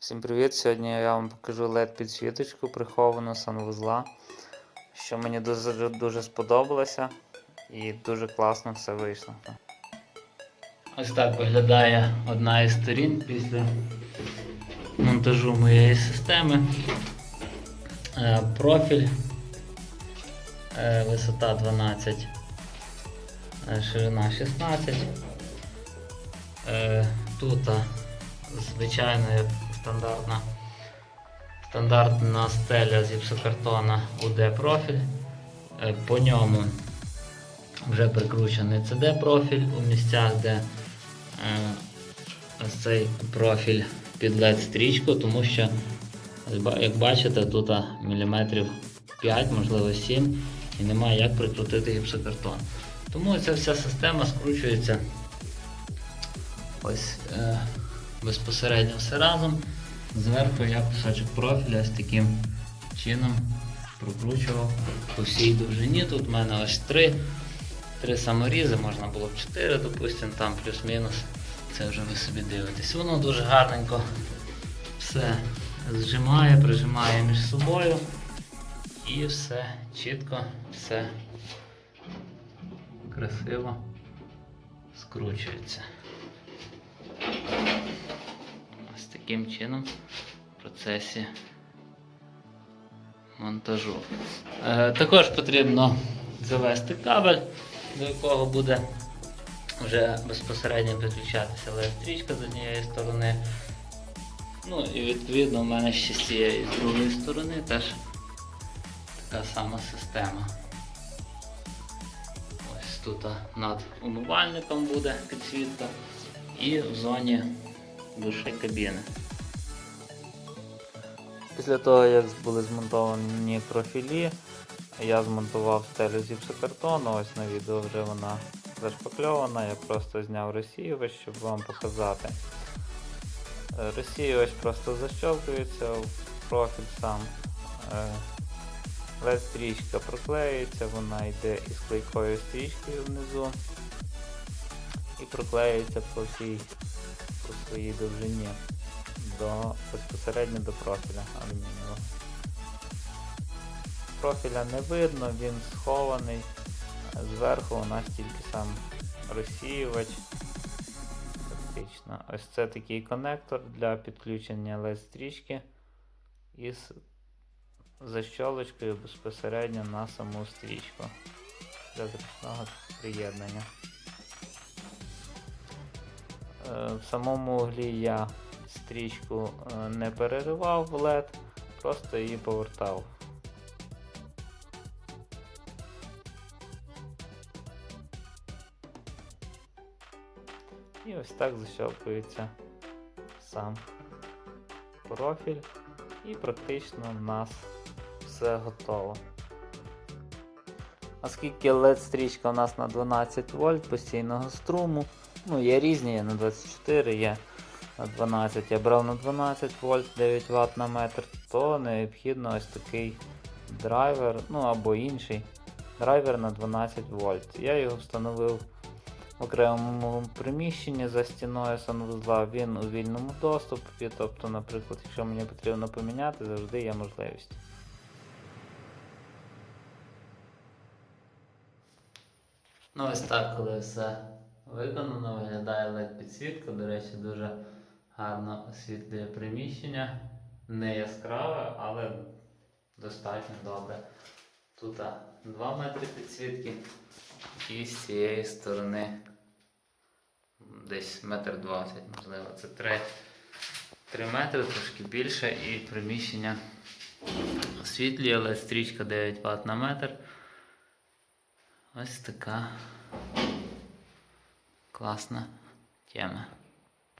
Всім привіт! Сьогодні я вам покажу LED підсвіточку приховану санвузла, що мені дуже, дуже сподобалося і дуже класно все вийшло. Ось так виглядає одна із сторін після монтажу моєї системи. Е, Профіль, е, висота 12, е, ширина 16. Е, Тут звичайно стандартна стандартна стеля з гіпсокартона UD профіль. Е, По ньому вже прикручений CD профіль у місцях, де е, ось цей профіль під LED стрічку, тому що, як бачите, тут міліметрів 5, можливо 7, і немає як прикрутити гіпсокартон. Тому ця вся система скручується ось е, безпосередньо все разом. Зверху я кусочок профіля з таким чином прокручував по всій довжині. Тут в мене ось три, три саморізи, можна було б 4, допустимо, там плюс-мінус. Це вже ви собі дивитесь. Воно дуже гарненько все зжимає, прижимає між собою. І все чітко, все красиво скручується. Ось таким чином в процесі монтажу. Е, також потрібно завести кабель, до якого буде вже безпосередньо підключатися стрічка з однієї сторони. Ну і відповідно у мене ще з цієї з другої сторони теж така сама система. Ось тут над умивальником буде підсвітка і в зоні душі кабіни. Після того, як були змонтовані профілі, я змонтував стелю з гіпсокартону, ось на відео вже вона зашпакльована, я просто зняв розсіювач, щоб вам показати. Розсіювач просто защелкується в профіль сам. LED стрічка проклеюється, вона йде із клейкою стрічкою внизу і проклеюється по всій по своїй довжині до, безпосередньо до профіля алюмінієвого. Профіля не видно, він схований. Зверху у нас тільки сам розсіювач. Фактично. Ось це такий конектор для підключення LED стрічки із защолочкою безпосередньо на саму стрічку для зручного приєднання. Е, В самому углі я стрічку е, не переривав в LED, просто її повертав. І ось так защелкується сам профіль. І практично в нас все готово. Оскільки LED стрічка у нас на 12 вольт постійного струму, ну є різні, є на 24, є на 12. Я брав на 12 вольт 9 Вт на метр, то необхідно ось такий драйвер, ну або інший драйвер на 12 вольт. Я його встановив в окремому приміщенні за стіною санвузла, він у вільному доступі, тобто, наприклад, якщо мені потрібно поміняти, завжди є можливість. Ну ось так, коли все виконано, виглядає LED підсвітка, до речі, дуже гарно освітлює приміщення. Не яскраве, але достатньо добре. Тут 2 метри підсвітки і з цієї сторони десь метр двадцять, можливо. Це 3, 3 метри, трошки більше, і приміщення освітлює, але стрічка 9 Вт на метр. Ось така класна тема.